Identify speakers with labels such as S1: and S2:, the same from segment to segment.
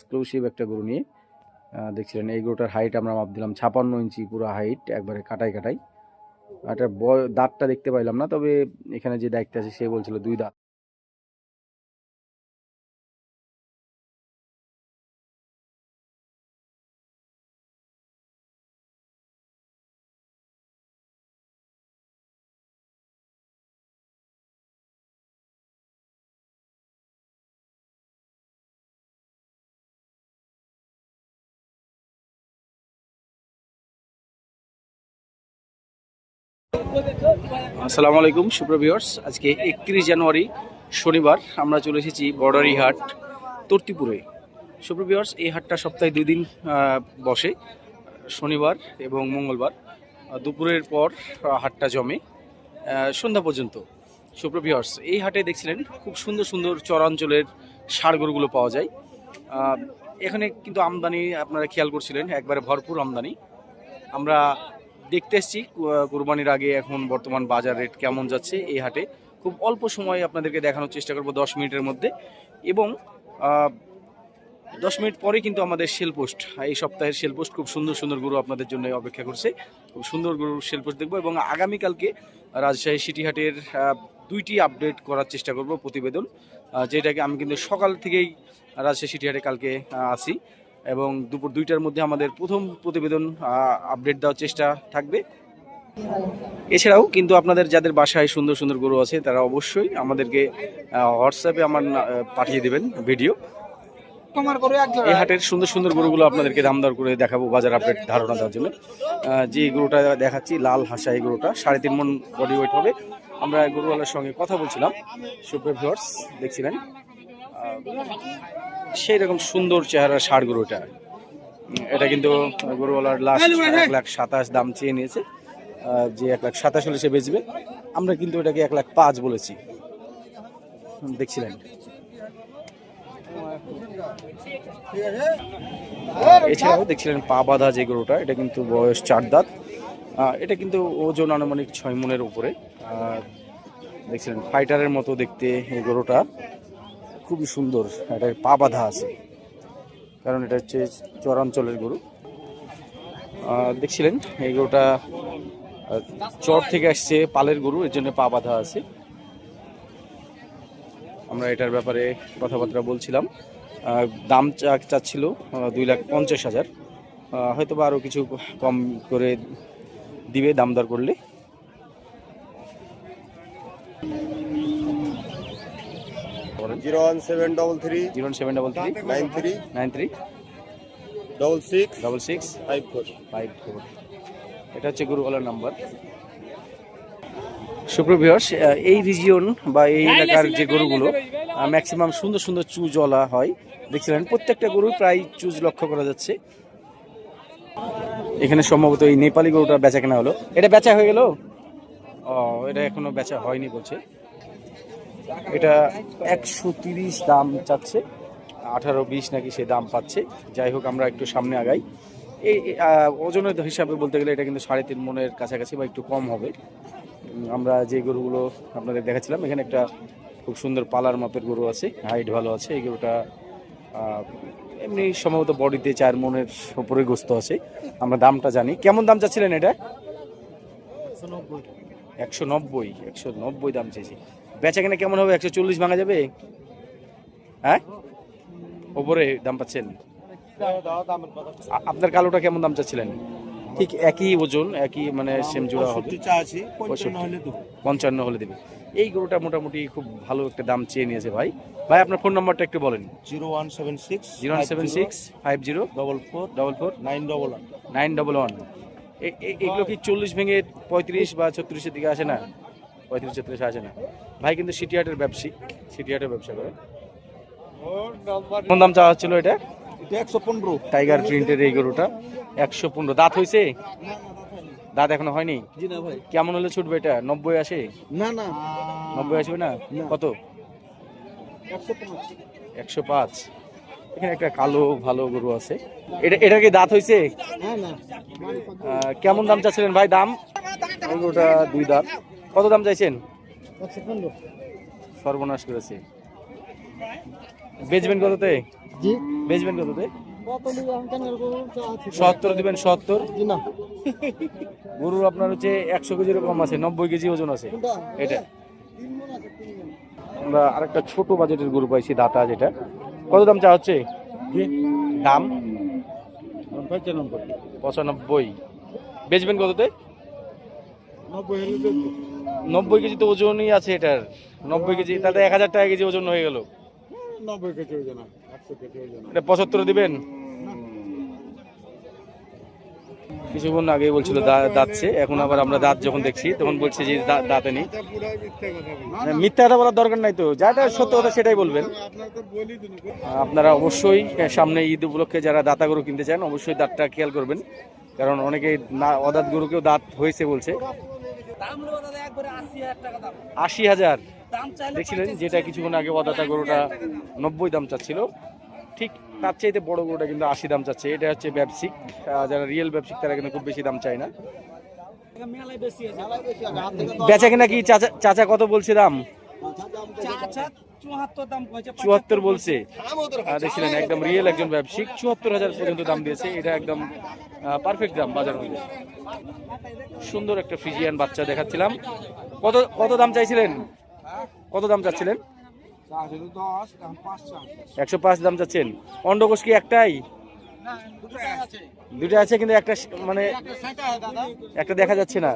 S1: Exclusive একটা গরু নিয়ে দেখছিলেন এই গরুটার হাইট আমরা মাপ দিলাম ছাপান্ন ইঞ্চি পুরো হাইট একবারে কাটাই কাটাই এটার দাঁতটা দেখতে পাইলাম না, তবে এখানে যে দায়িত্ব আছে সে বলছিল দুই দাঁত। আসসালামু আলাইকুম সুপ্রভিয়ার্স আজকে একত্রিশ জানুয়ারি, শনিবার, আমরা চলে এসেছি বর্ডারি হাট তর্তিপুরে। সুপ্রভিয়ার্স এই হাটটা সপ্তাহে দুই দিন বসে, শনিবার এবং মঙ্গলবার। দুপুরের পর হাটটা জমে সন্ধ্যা পর্যন্ত। সুপ্রভিয়ার্স এই হাটে দেখছিলেন, খুব সুন্দর সুন্দর চরাঞ্চলের ষাড় গরুগুলো পাওয়া যায়। এখানে কিন্তু আমদানি আপনারা খেয়াল করছিলেন, একবারে ভরপুর আমদানি। আমরা দেখতে এসছি কুরবানির আগে এখন বর্তমান বাজার রেট কেমন যাচ্ছে এই হাটে। খুব অল্প সময়ে আপনাদেরকে দেখানোর চেষ্টা করব দশ মিনিটের মধ্যে। এবং দশ মিনিট পরে কিন্তু আমাদের সেল পোস্ট এই সপ্তাহের সেল পোস্ট খুব সুন্দর সুন্দর গরু আপনাদের জন্য অপেক্ষা করছে। খুব সুন্দর গরুর সেল পোস্ট দেখব এবং আগামীকালকে রাজশাহী সিটি হাটের দুইটি আপডেট করার চেষ্টা করব প্রতিবেদন যেটাকে আমি কিন্তু সকাল থেকেই রাজশাহী সিটি হাটে কালকে আসি। এবং দুপুর দুইটার মধ্যে আমাদের প্রথম প্রতিবেদন আপডেট দেওয়ার চেষ্টা থাকবে। এছাড়াও কিন্তু আপনাদের যাদের বাসায় সুন্দর সুন্দর গরু আছে তারা অবশ্যই আমাদেরকে হোয়াটসঅ্যাপে আমার পাঠিয়ে দেবেন ভিডিও। এই হাটের সুন্দর সুন্দর গরুগুলো আপনাদেরকে দাম দর করে দেখাবো বাজার আপডেট ধারণা দেওয়ার জন্য। যে গরুটা দেখাচ্ছি লাল হাসা এই গরুটা সাড়ে তিন মন বডি ওয়েট হবে। আমরা গরুওয়ালার সঙ্গে কথা বলছিলাম। সুপ্রিয় ভিউয়ার্স দেখছিলেন? সেই রকম সুন্দর চেহারা ষাড় গরুটা এটা কিন্তু গরুওয়ালার লাস্ট এক লাখ সাতাশ দাম চেয়ে নিয়েছে। যে এক লাখ সাতাশ হলে সে বেচবে। আমরা কিন্তু এটাকে এক লাখ পাঁচ বলেছি। দেখছিলেন? এছাড়াও দেখছিলেন পা বাঁধা যে গরুটা এটা কিন্তু বয়স চার দাঁত। এটা কিন্তু ওজন আনুমানিক ছয় মনের উপরে। দেখছিলেন ফাইটারের মতো দেখতে এই গরুটা। খুবই সুন্দর এটা পা বাঁধা আছে। কারণ এটা হচ্ছে চরাঞ্চলের গরু। দেখছিলেন, এই গরুটা চর থেকে আসছে পালের গরু, এর জন্য পা বাঁধা আছে। আমরা এটার ব্যাপারে কথাবার্তা বলছিলাম। দাম চাচ্ছিল দুই লাখ পঞ্চাশ হাজার। হয়তো বা আরও কিছু কম করে দিবে দাম দর করলে।
S2: Zero one seven double three
S1: zero seven double three
S2: nine three
S1: nine three
S2: double six
S1: double six
S2: five four
S1: five four. এটা হচ্ছে গরুওয়ালার নাম্বার। সুপ্রভিয়স এই রিজিয়ন বা এই এলাকার যে গরুগুলো ম্যাক্সিমাম সুন্দর সুন্দর চুজওয়ালা হয়। দেখছিলেন প্রত্যেকটা গরু প্রায় চুজ লক্ষ্য করা যাচ্ছে। এখানে সম্ভবত এই নেপালি গরুটা বেচা কেনা হলো। এটা বেচা হয়ে গেল? ও এটা এখনও বেচা হয়নি বলছে। এটা একশো তিরিশ দাম চাচ্ছে আঠারো বিশ নাকি সে দাম পাচ্ছে। যাই হোক আমরা একটু সামনে আগাই। এই ওজনের হিসাবে বলতে গেলে এটা কিন্তু সাড়ে তিন মনের কাছাকাছি বা একটু কম হবে। আমরা যে গরুগুলো আপনাদের দেখাচ্ছিলাম এখানে একটা খুব সুন্দর পালার মাপের গরু আছে হাইট ভালো আছে এই গরুটা এমনি সম্ভবত বডিতে চার মনের উপরে গোস্ত আছে আমরা দামটা জানি। কেমন দাম চাচ্ছিলেন এটা? একশো নব্বই। একশো নব্বই দাম চেয়েছি বেচা কেনা কেমন হবে? একশো চল্লিশ ভাঙা যাবে? হ্যাঁ? ওপরে দাম পাচ্ছেন। আপনার কালোটা কেমন দাম চাচ্ছিলেন? ঠিক একই ওজন একই মানে সেম জোড়া হবে। পঞ্চান্ন হলে দেবে। এই গরুটা মোটামুটি খুব ভালো একটা দাম চেয়ে নিয়েছে ভাই। ভাই আপনার ফোন নাম্বারটা একটু বলেন।
S2: Zero one seven six
S1: zero seven six five zero
S2: double four
S1: double four
S2: nine double one.
S1: Nine double one. এগুলো কি চল্লিশ ভেঙে পঁয়ত্রিশ বা ছত্রিশের দিকে আসে না? পঁয়ত্রিশ ছত্রিশ আসে না। ভাই কিন্তু সিটি হাটের ব্যবসায়িক সিটি হাটের ব্যবসা করে। কোন দাম চাওয়া হচ্ছিল এটা?
S2: এটা একশো পনেরো।
S1: টাইগার প্রিন্টের এই গরুটা। একশো পনেরো। দাঁত হয়েছে? দাঁত এখনও হয়নি?
S2: জি না ভাই।
S1: কেমন হলে ছুটবে এটা? নব্বই আসে
S2: না না।
S1: নব্বই আসবে না। কত?
S2: একশো
S1: পাঁচ। এখানে একটা কালো ভালো গরু আছে। এটা এটা কি দাঁত হয়েছে?
S2: না না।
S1: আহ, কেমন দাম চাচ্ছিলেন ভাই? দাম? গরুটা দুই দাঁত। কত দাম চাইছেন? সর্বনাশ করেছে। বেচবেন কততে?
S2: জি।
S1: বেচবেন কততে? সত্তর দিবেন সত্তর?
S2: না।
S1: গরুর আপনার হচ্ছে একশো কেজির কম আছে নব্বই কেজি ওজন আছে। এটা। আমরা আরেকটা ছোট বাজেটের গরু পাইছি দাতা যেটা। কত দাম চা হচ্ছে? দাম?
S2: পঁচানব্বই।
S1: পঁচানব্বই। বেচবেন কততে?
S2: নব্বই
S1: কেজি তো ওজনই আছে এটার। নব্বই কেজি তাতে এক হাজার টাকা কেজি ওজন হয়ে গেল।
S2: নব্বই কেজি না একশো কেজি হয়ে।
S1: এটা পঁচাত্তর দিবেন? কিছুক্ষণ আগে বলছিল দাঁতছে এখন আবার আমরা দাঁত যখন দেখছি তখন বলছে যে দাঁতে নেই। মিথ্যা কথা বলার দরকার নাই তো। যাটা সত্য কথা সেটাই বলবেন।
S2: আপনার
S1: অবশ্যই সামনে ঈদ উপলক্ষে যারা দাতা গরু কিনতে চান অবশ্যই দাঁতটা খেয়াল করবেন। কারণ অনেকেই না অদাঁত গরুকেও দাঁত হয়েছে বলছে।
S3: আশি হাজার।
S1: দেখছিলেন যেটা কিছুক্ষণ আগে অদাতা গরুটা নব্বই দাম চাচ্ছিল। ঠিক তার চাইতে বড় গরুটা কিন্তু আশি দাম চাচ্ছে। এটা হচ্ছে ব্যবসিক। যারা রিয়েল ব্যবসিক তারা কিন্তু খুব বেশি দাম চায় না। বেচা কিনা কি চাচা চাচা কত বলছে দাম?
S3: চুয়াত্তর
S1: বলছে। দেখছিলেন একদম রিয়েল একজন ব্যবসায়িক চুয়াত্তর হাজার পর্যন্ত দাম দিয়েছে। এটা একদম পারফেক্ট দাম বাজার মূল্যে সুন্দর একটা ফ্রিজিয়ান বাচ্চা দেখাচ্ছিলাম। কত কত দাম চাইছিলেন? কত দাম চাচ্ছিলেন? একশো পাঁচ দাম চাচ্ছেন। অন্ডকোষ কি একটাই?
S3: দুটো আছে
S1: কিন্তু একটা মানে
S3: একটা
S1: দেখা যাচ্ছে না।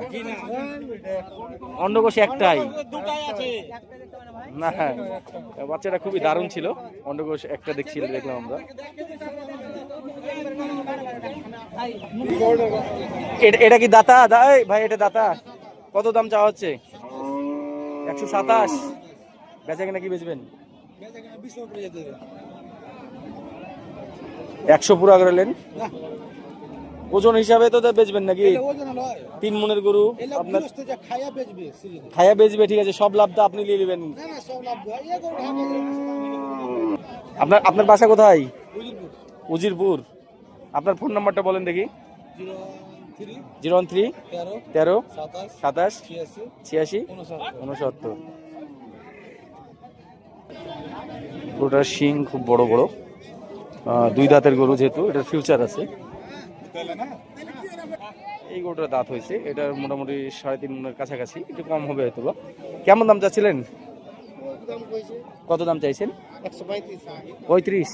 S1: অন্ডকোষ একটাই। না হ্যাঁ বাচ্চাটা খুবই দারুণ ছিল। অন্ডকোষ একটা দেখছিল দেখলাম আমরা। এটা- কি দাতা? দা- এই ভাই এটা দাতা। কত দাম চাওয়া হচ্ছে? একশো সাতাশ। বেচা কিনা কি বেচবেন
S3: বিশ উপরে যেতে হবে
S1: একশো পুরা করলেন ওজন হিসাবে তো বেচবেন নাকি? তিন মনের গরু আপনার খায়া বেচবে ঠিক আছে সব লাভ তো আপনি নিয়ে নেবেন। আপনার আপনার বাসা কোথায়?
S3: উজিরপুর।
S1: আপনার ফোন নাম্বারটা বলেন দেখি।
S3: জিরো থ্রি
S1: ওয়ান থ্রি
S3: তেরো সাতাশ ছিয়াশি
S1: উনসত্তর। গরুটার শিং খুব বড় বড়। দুই দাঁতের গরু যেহেতু, এটার ফিউচার আছে। এই গরুটার দাঁত হয়েছে এটার মোটামুটি সাড়ে তিন মনের কাছাকাছি, একটু কম হবে হয়তো বা কেমন দাম চাচ্ছিলেন? কত দাম চাইছেন?
S2: পঁয়ত্রিশ।
S1: পঁয়ত্রিশ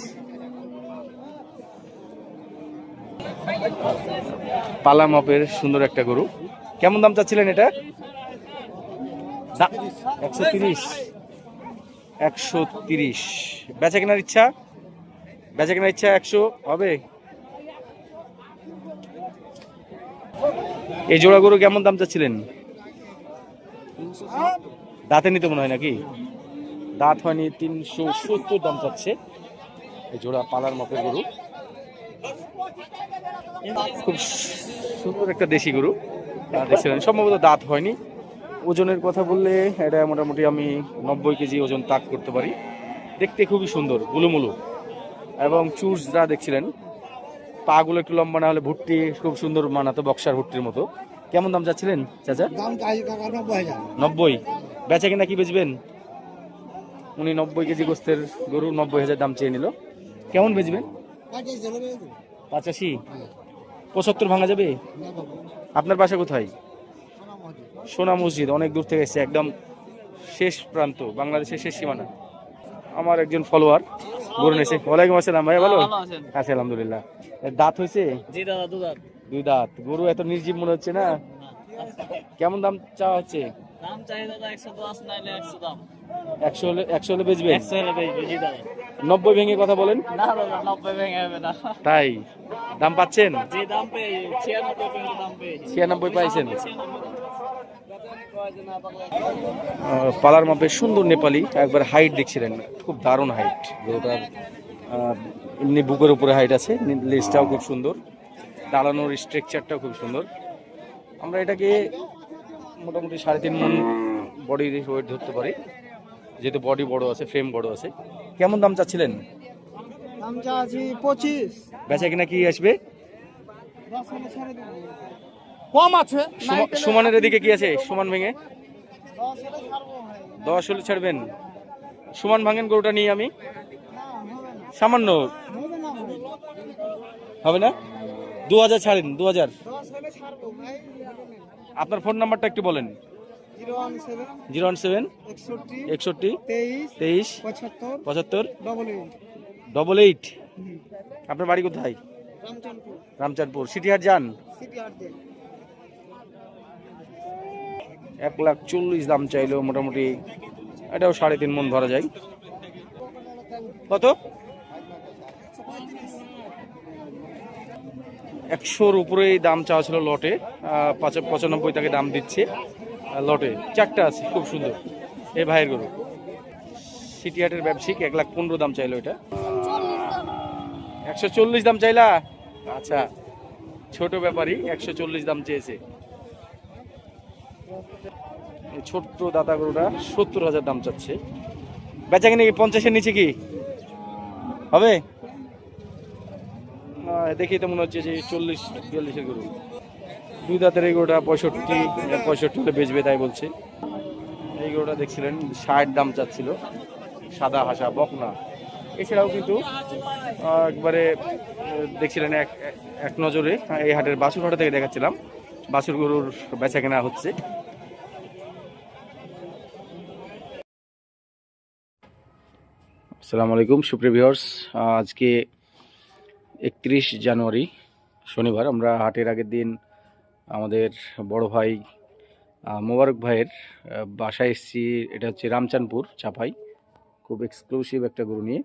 S1: পালা মাপের সুন্দর একটা গরু। কেমন দাম চাচ্ছিলেন এটা? একশো তিরিশ। একশো তিরিশ। বেচা কেনার ইচ্ছা? বেচা কেনার ইচ্ছা একশো, হবে? এই জোড়া গরু কেমন দাম চাচ্ছিলেন? দাঁতে নিতে মনে হয় নাকি? দাঁত হয়নি, তিনশো সত্তর দাম চাচ্ছে। এই জোড়া পালার মাপের গরু। খুব সুন্দর একটা দেশি গরু। দেখছিলেন সম্ভবত দাঁত হয়নি। ওজনের কথা বললে এটা মোটামুটি আমি নব্বই কেজি ওজন তাক করতে পারি। দেখতে খুবই সুন্দর, গুলুমুলু। এবং চুজ যা দেখছিলেন পাগুলো একটু লম্বা না হলে ভুট্টি খুব সুন্দর মানাতো বক্সার ভুট্টির মতো। কেমন দাম যাচ্ছিলেন চাচা?
S3: নব্বই
S1: বেচা কিনা কি বেচবেন? উনি নব্বই কেজি গোস্তের গরু নব্বই হাজার দাম চেয়ে নিল। কেমন বেচবেন? পঁচাশি পঁচাত্তর ভাঙা যাবে? আপনার বাসা কোথায়? সোনা মসজিদ অনেক দূর থেকে এসছে একদম শেষ প্রান্ত বাংলাদেশের শেষ সীমানা। আমার একজন ফলোয়ার গরু নেছে। ওয়ালাইকুম আসসালাম ভাই ভালো? আছি আলহামদুলিল্লাহ। দাঁত হয়েছে
S3: জি দাদা দু দাম
S1: দুই দাঁত। গরু এত নির্জীব মনে হচ্ছে না? কেমন দাম চাওয়া হচ্ছে?
S3: দাম চাই দাদা একশো দশ নাইলে একশো দাম।
S1: একশো হলে একশো হলে বেচবেন
S3: জি দাদা।
S1: ভেঙে কথা বলেন।
S3: না দাদা নব্বই ভেঙে যাবে না।
S1: তাই? দাম পাচ্ছেন?
S3: যে দাম পেয়ে ছিয়ানব্বই পর্যন্ত দাম পেয়েছি
S1: ছিয়ানব্বই পাইছেন। পালার মাপে সুন্দর নেপালি একবার হাইট দেখছিলেন খুব দারুণ হাইট গরুটার এমনি বুকের উপরে হাইট আছে লেজটাও খুব সুন্দর দাঁড়ানোর স্ট্রাকচারটাও খুব সুন্দর। আমরা এটাকে মোটামুটি সাড়ে তিন মন বডি ওয়েট ধরতে পারি যেহেতু বডি বড় আছে ফ্রেম বড় আছে। কেমন দাম চাচ্ছিলেন?
S3: দাম চাচ্ছি পঁচিশ।
S1: বেচা কিনা কি আসবে?
S3: কম আছে।
S1: সুমা- সুমনের এদিকে কি আছে? সুমান ভেঙে? দশ হলে ছাড়বেন? সুমান ভাঙেন গরুটা নিয়ে আমি? সামান্য।
S3: হবে না
S1: দু হাজার ছাড়েন দু হাজার। আপনার ফোন নাম্বারটা একটু বলেন।
S3: জিরো ওয়ান সেভেন একষট্টি তেইশ পঁচাত্তর ডবল এইট
S1: আপনার বাড়ি কোথায়? রামচাঁদপুর। সিটিহাট যান? এক লাখ চল্লিশ দাম চাইলো মোটামুটি এটাও সাড়ে তিন মন ধরা যায়। কত? একশোর উপরেই দাম চাওয়া ছিল লটে পাঁচ- পঁচানব্বই তাকে দাম দিচ্ছে লটে। চারটা আছে, খুব সুন্দর। এই ভাইয়ের গরু। সিটিহাটের ব্যবসায়িক, এক লাখ পনেরো দাম চাইলো এটা। একশো চল্লিশ দাম চাইলা? আচ্ছা। ছোট ব্যাপারই, একশো চল্লিশ দাম চেয়েছে। এই ছোট্ট দাতা গরুটা সত্তর হাজার দাম চাচ্ছে। বেচা কিনে কি পঞ্চাশের নিচে কি? হবে? দেখি তো মনে হচ্ছে যে চল্লিশ, বিয়াল্লিশের গরু। দুই দাঁতের এই গরুটা পঁয়ষট্টি পঁয়ষট্টি হলে বেচবে তাই বলছে। এই গরুটা দেখছিলেন, ষাট দাম চাচ্ছিল। সাদা হাসা, বকনা। এছাড়াও কিন্তু একবারে দেখছিলেন এক এক নজরে, এই হাটের বাছুর হাটে থেকে দেখাচ্ছিলাম। বাছুর গরুর বেচা কেনা হচ্ছে। আসসালামু আলাইকুম সুপ্রিয় ভিউয়ার্স। আজকে একত্রিশ জানুয়ারি শনিবার। আমরা হাটের আগের দিন আমাদের বড় ভাই মোবারক ভাইয়ের বাসায় এসেছি। এটা হচ্ছে রামচানপুর চাপাই। খুব এক্সক্লুসিভ একটা গরু নিয়ে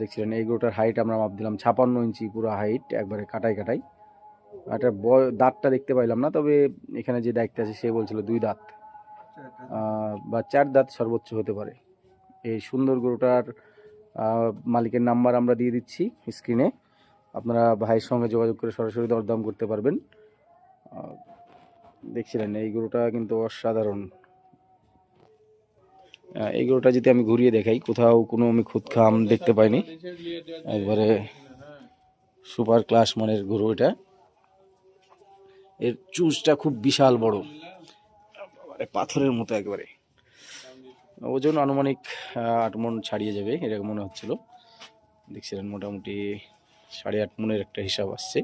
S1: দেখছিলেন এই গরুটার হাইট আমরা মাপ দিলাম ছাপান্ন ইঞ্চি পুরো হাইট একবারে কাটাই কাটাই এটা দাঁতটা দেখতে পাইলাম না তবে এখানে যে দায়িত্ব আছে সে বলছিল দুই দাঁত। বা চার দাঁত সর্বোচ্চ হতে পারে। এই সুন্দর গরুটার মালিকের নাম্বার আমরা দিয়ে দিচ্ছি স্ক্রিনে আপনারা ভাইয়ের সঙ্গে যোগাযোগ করে সরাসরি দরদাম করতে পারবেন। দেখছিলেন, এই গরুটা কিন্তু অসাধারণ। এই গরুটা যদি আমি ঘুরিয়ে দেখাই, কোথাও কোনো আমি খুদ খাম দেখতে পাইনি। একবারে সুপার ক্লাস মানের গরু এটা। এর চুজটা খুব বিশাল বড়। পাথরের মতো একবারে। ওজন আনুমানিক আট মন ছাড়িয়ে যাবে, এরকম মনে হচ্ছিল। দেখছিলেন মোটামুটি সাড়ে আট মনের একটা হিসাব আসছে।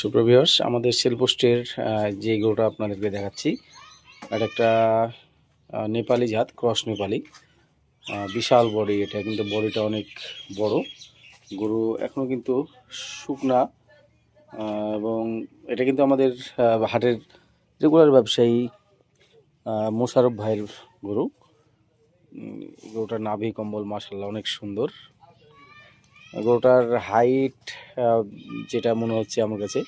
S1: সুপ্রভিয়ার্স আমাদের সেল পোস্টের যে গরুটা আপনাদেরকে দেখাচ্ছি এটা একটা নেপালি জাত, ক্রস নেপালি। বিশাল বডি, এটা কিন্তু বডিটা অনেক বড়। গরু এখনও কিন্তু শুকনা এবং এটা কিন্তু আমাদের হাটের রেগুলার ব্যবসায়ী মোশারফ ভাইয়ের গরু। গরুটার নাভি কম্বল মাসাল্লাহ অনেক সুন্দর। গরুটার হাইট যেটা মনে হচ্ছে আমার কাছে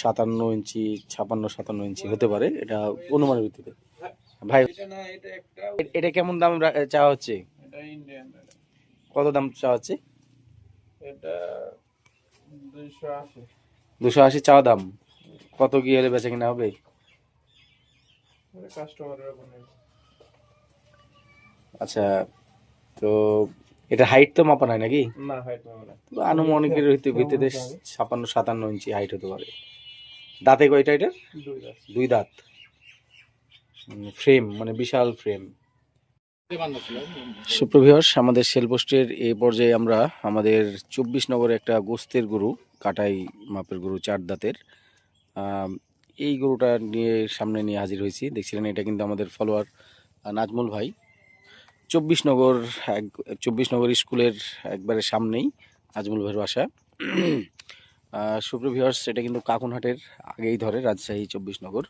S1: সাতান্ন ইঞ্চি ছাপান্ন সাতান্ন ইঞ্চি হতে পারে। এটা অনুমানের ভিত্তিতে। ভাই এটা কেমন দাম চাওয়া হচ্ছে? কত দাম চাওয়া হচ্ছে?
S2: এটা
S1: দুশো আশি চাওয়া দাম। কত কি হলে বেচা কিনা হবে?
S2: কাস্টমারের উপর
S1: আচ্ছা তো এটা হাইট তো মাপা নাই নাকি?
S2: না হাইট পাবো না
S1: আনুমানিকের ভিত্তি- ভিত্তিতে ছাপান্ন সাতান্ন ইঞ্চি হাইট হতে পারে। দাঁতে কয়টা এটা
S2: দুই
S1: দাঁত। ফ্রেম মানে বিশাল ফ্রেম সুপ্রভিয়স আমাদের সেলপোস্টের এই পর্যায়ে আমরা আমাদের চব্বিশ নম্বরে একটা গোস্তের গরু কাটাই মাপের গরু চার দাঁতের। এই গরুটা নিয়ে সামনে নিয়ে হাজির হয়েছি। দেখছিলেন, এটা কিন্তু আমাদের ফলোয়ার নাজমুল ভাই। চব্বিশ নগর, এক, চব্বিশ নগর স্কুলের একবারে সামনেই নাজমুল ভাইয়ের বাসা। সুপ্রভিয়স এটা কিন্তু কাকুনহাটের আগেই ধরে রাজশাহী চব্বিশ নগর।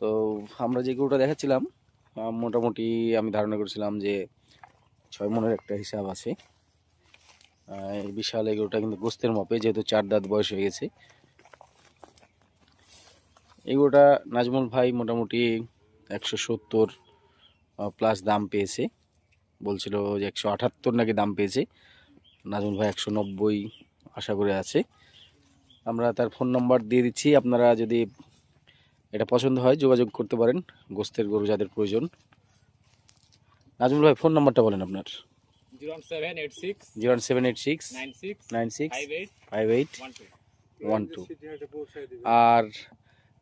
S1: তো আমরা যে গরুটা দেখাচ্ছিলাম মোটামুটি আমি ধারণা করেছিলাম যে ছয় মনের একটা হিসাব আছে। বিশাল এই গরুটা কিন্তু গোস্তের মাপে, যেহেতু চার দাঁত বয়স হয়ে গেছে এই গরুটা নাজমুল ভাই মোটামুটি একশো সত্তর প্লাস দাম পেয়েছে। বলছিল যে একশো আটাত্তর নাকি দাম পেয়েছে। নাজমুল ভাই একশো নব্বই আশা করে আছে। আমরা তার ফোন নাম্বার দিয়ে দিচ্ছি। আপনারা যদি এটা পছন্দ হয় যোগাযোগ করতে পারেন। গোস্তের গরু যাদের প্রয়োজন। নাজমুল ভাই ফোন নাম্বারটা বলেন আপনার।
S4: Zero seven eight six
S1: zero seven eight six
S4: nine six
S1: nine six
S4: five eight
S1: five eight
S4: one two
S1: আর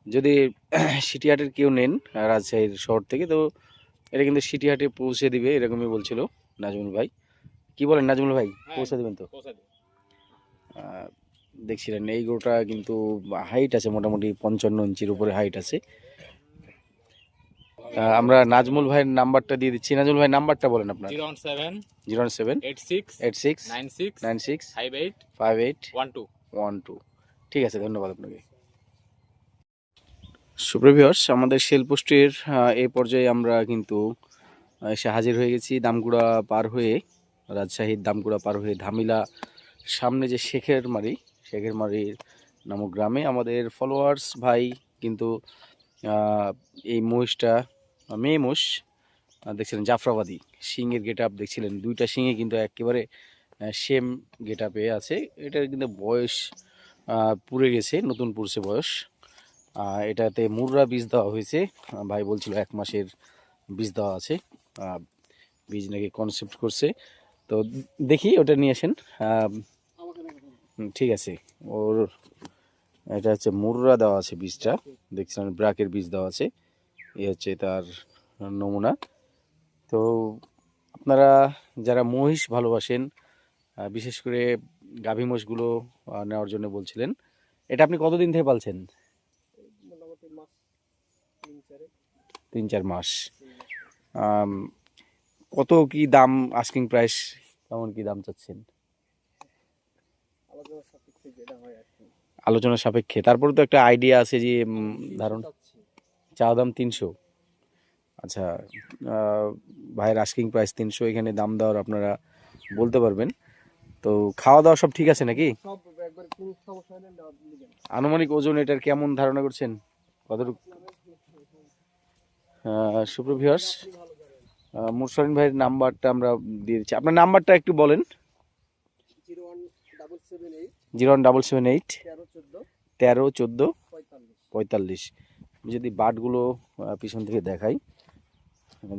S1: যদি সিটিহাটের কেউ নেন রাজশাহীর শহর থেকে তো এটা কিন্তু সিটিহাটে পৌঁছে দিবে এরকমই বলছিল নাজমুল ভাই। কি বলেন নাজমুল ভাই?
S4: হ্যাঁ।
S1: পৌঁছে দেবেন তো? দেখছিলেন এই গরুটা কিন্তু হাইট আছে মোটামুটি পঞ্চান্ন ইঞ্চির উপরে হাইট আছে। আমরা নাজমুল ভাইয়ের নাম্বারটা দিয়ে দিচ্ছি। নাজমুল ভাই নাম্বারটা বলেন আপনার।
S4: Zero one seven
S1: zero one seven
S4: eight six
S1: eight six
S4: nine six
S1: nine six
S4: five eight
S1: five eight
S4: one two.
S1: One two. ঠিক আছে ধন্যবাদ আপনাকে। সুপ্রভিয়র্স আমাদের সেল পোস্টের এই পর্যায়ে আমরা কিন্তু এসে হাজির হয়ে গেছি দামগুড়া পার হয়ে, রাজশাহীর দামগুড়া পার হয়ে ধামিলা সামনে যে শেখের মারি, শেখের মারির নামক গ্রামে আমাদের ফলোয়ার্স ভাই কিন্তু এই মহিষটা, মেয়ে মোষ দেখছিলেন জাফরাবাদী সিংয়ের গেট আপ দেখছিলেন, দুইটা সিংয়ে কিন্তু একেবারে সেম গেট আপে আছে। এটার কিন্তু বয়স পুড়ে গেছে, নতুন পুরছে বয়স। এটাতে মুররা বীজ দেওয়া হয়েছে। ভাই বলছিল এক মাসের বীজ দেওয়া আছে। বীজ নাকি কনসেপ্ট করছে। তো দেখি, ওটা নিয়ে আসেন। ঠিক আছে। ওর এটা হচ্ছে মুররা দেওয়া আছে বীজটা। দেখছেন ব্রাকের বীজ দেওয়া আছে। এ হচ্ছে তার নমুনা। তো আপনারা যারা মহিষ ভালোবাসেন বিশেষ করে গাভী মোষগুলো নেওয়ার জন্য বলছিলেন, এটা আপনি কতদিন থেকে পালছেন
S3: মোটামুটি মাস তিন চারে
S1: তিন চার মাস কত কি দাম আস্কিং প্রাইস কেমন কি দাম চাচ্ছেন? আলোচনা সাপেক্ষে তারপরে তো একটা আইডিয়া আছে যে ধরুন চা দাম তিনশো। আচ্ছা ভাইয়ের আস্কিং প্রাইস তিনশো এখানে দাম দেওয়ার আপনারা বলতে পারবেন। তো খাওয়া দাওয়া সব ঠিক আছে নাকি? আনুমানিক ওজন এটার কেমন ধারণা করছেন? কতটুকু সুপ্রভিয়ার্স মুরসালিন ভাইয়ের নাম্বারটা আমরা দিয়ে দিচ্ছি। আপনার নাম্বারটা একটু বলেন।
S3: Zero one double seven eight, তেরো চোদ্দ, পঁয়তাল্লিশ।
S1: আমি যদি বাটগুলো পিছন থেকে দেখাই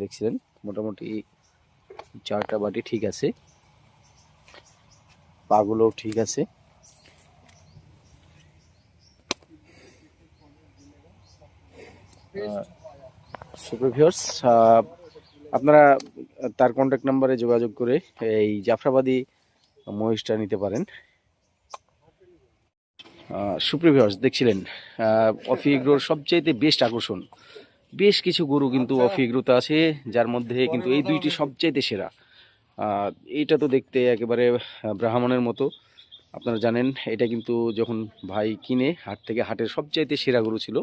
S1: দেখছিলেন, মোটামুটি চারটা বাটি ঠিক আছে। পাগুলো ঠিক আছে। সুপ্রভিয়র্স আপনারা তার কন্ট্যাক্ট নাম্বারে যোগাযোগ করে এই জাফরাবাদী মহিষটা নিতে পারেন। সুপ্রিভিয়ার্স দেখছিলেন অফি এগ্রোর সবচাইতে বেস্ট আকর্ষণ। বেশ কিছু গরু কিন্তু অফি এগ্রোতে আছে যার মধ্যে কিন্তু এই দুইটি সবচাইতে সেরা। এইটা তো দেখতে একেবারে ব্রাহ্মণের মতো। আপনারা জানেন এটা কিন্তু যখন ভাই কিনে হাট থেকে হাটের সবচাইতে সেরা গরু ছিল।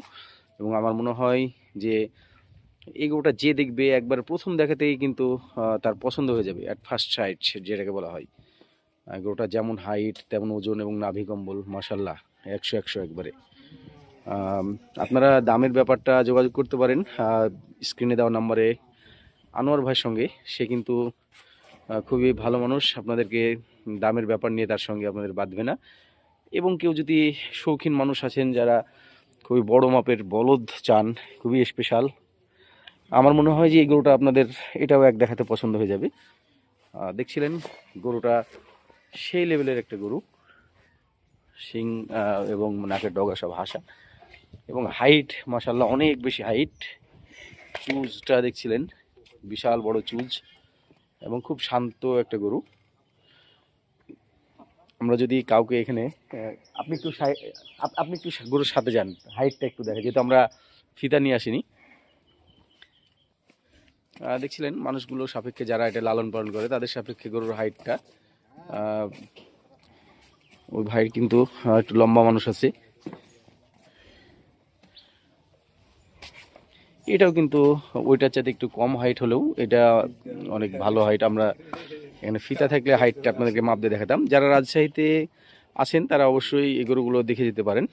S1: এবং আমার মনে হয় যে এই গরুটা যে দেখবে একবার প্রথম দেখাতেই কিন্তু তার পছন্দ হয়ে যাবে। অ্যাট ফার্স্ট সাইট যেটাকে বলা হয়। গরুটা যেমন হাইট তেমন ওজন এবং নাভি কম্বল মাসাল্লাহ একশো একশো একবারে। আপনারা দামের ব্যাপারটা যোগাযোগ করতে পারেন স্ক্রিনে দেওয়া নাম্বারে আনোয়ার ভাইয়ের সঙ্গে। সে কিন্তু খুবই ভালো মানুষ। আপনাদেরকে দামের ব্যাপার নিয়ে তার সঙ্গে আপনাদের বাঁধবে না। এবং কেউ যদি শৌখিন মানুষ আছেন যারা খুবই বড় মাপের বলদ চান, খুবই স্পেশাল আমার মনে হয় যে এই গরুটা আপনাদের এটাও এক দেখাতে পছন্দ হয়ে যাবে। দেখছিলেন গরুটা সেই লেভেলের একটা গরু। শিং এবং নাকের ডগা সব হাসা। এবং হাইট মাসাল্লাহ অনেক বেশি হাইট চুজটা দেখছিলেন, বিশাল বড় চুজ। এবং খুব শান্ত একটা গরু। আমরা যদি কাউকে এখানে আপনি একটু আপনি একটু গরুর সাথে যান হাইটটা একটু দেখা যেহেতু আমরা ফিতা নিয়ে আসিনি দেখছিলেন মানুষগুলো সাপেক্ষে যারা এটা লালন পালন করে, তাদের সাপেক্ষে গরুর হাইটটা ওই ভাইয়ের কিন্তু একটু লম্বা মানুষ আছে। এটাও কিন্তু ওইটার চাইতে একটু কম হাইট হলেও এটা অনেক ভালো হাইট আমরা এখানে ফিতা থাকলে হাইটটা আপনাদেরকে মাপ দিয়ে দেখাতাম। যারা রাজশাহীতে আছেন, তারা অবশ্যই এই গরুগুলো দেখে যেতে পারেন।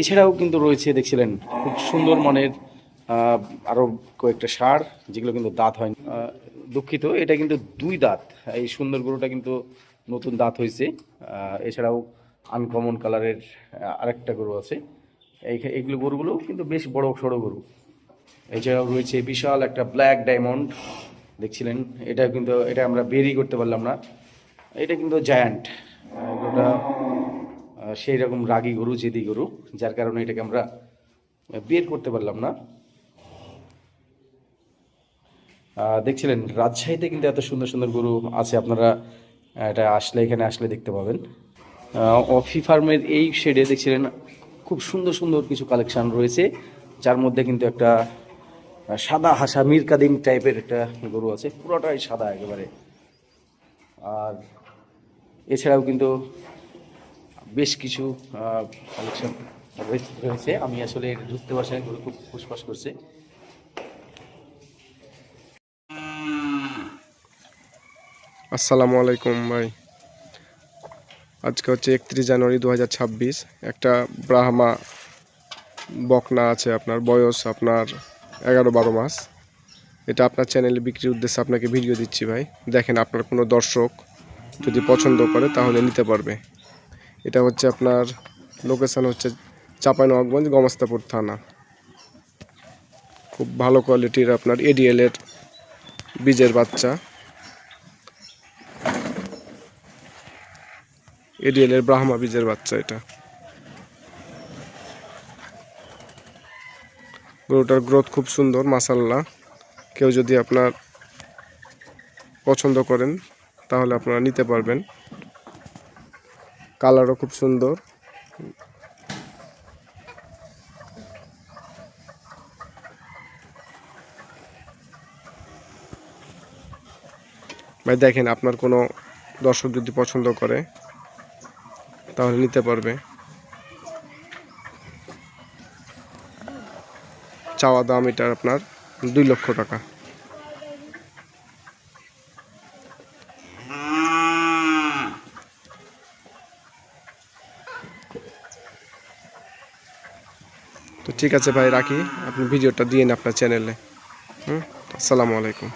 S1: এছাড়াও কিন্তু রয়েছে, দেখছিলেন, খুব সুন্দর মানের আহ, আরও কয়েকটা সার যেগুলো কিন্তু দাঁত হয় দুঃখিত এটা কিন্তু দুই দাঁত। এই সুন্দর গরুটা কিন্তু নতুন দাঁত হয়েছে। এছাড়াও আনকমন কালারের আরেকটা গরু আছে। এই এইগুলো গরুগুলো কিন্তু বেশ বড় সড়ো গরু। এছাড়াও রয়েছে বিশাল একটা ব্ল্যাক ডায়মন্ড দেখছিলেন? এটা কিন্তু এটা আমরা বেরি করতে পারলাম না। এটা কিন্তু জায়ান্ট গরুটা সেই রকম রাগী গরু জেদি গরু যার কারণে এটাকে আমরা বের করতে পারলাম না। দেখছিলেন, রাজশাহীতে কিন্তু এত সুন্দর সুন্দর গরু আছে, আপনারা এটা আসলে, এখানে আসলে দেখতে পাবেন। অফি ফার্মের এই শেডে দেখছিলেন, খুব সুন্দর সুন্দর কিছু কালেকশান রয়েছে, যার মধ্যে কিন্তু একটা সাদা হাসা মীর কাদিম টাইপের একটা গরু আছে, পুরোটাই সাদা একেবারে। আর এছাড়াও কিন্তু বেশ কিছু কালেকশন রয়েছে আমি আসলে ঢুকতে পারছি গরু খুব ফুসফাস করছে।
S5: আসসালামু আলাইকুম ভাই। আজকে হচ্ছে একত্রিশ জানুয়ারি দু হাজার ছাব্বিশ। একটা ব্রাহ্মা বকনা আছে আপনার, বয়স আপনার এগারো বারো মাস। এটা আপনার চ্যানেলে বিক্রির উদ্দেশ্যে আপনাকে ভিডিও দিচ্ছি ভাই। দেখেন আপনার কোনো দর্শক যদি পছন্দ করে তাহলে নিতে পারবে। এটা হচ্ছে আপনার লোকেশান হচ্ছে চাঁপাইনবাবগঞ্জ, গমস্তাপুর থানা। খুব ভালো কোয়ালিটির আপনার এডিএলের বীজের বাচ্চা। এডিএলের ব্রাহ্মা বীজের বাচ্চা এটা। গরুটার গ্রোথ খুব সুন্দর মাসাল্লাহ কেউ যদি আপনার পছন্দ করেন, তাহলে আপনারা নিতে পারবেন। কালারও খুব সুন্দর। ভাই দেখেন, আপনার কোনো দর্শক যদি পছন্দ করে তাহলে নিতে পারবে। চাওয়া দাম এটার আপনার দুই লক্ষ টাকা। তো ঠিক আছে ভাই, রাখি। আপনি ভিডিওটা দিন আপনার চ্যানেলে হুম? আসসালামু আলাইকুম।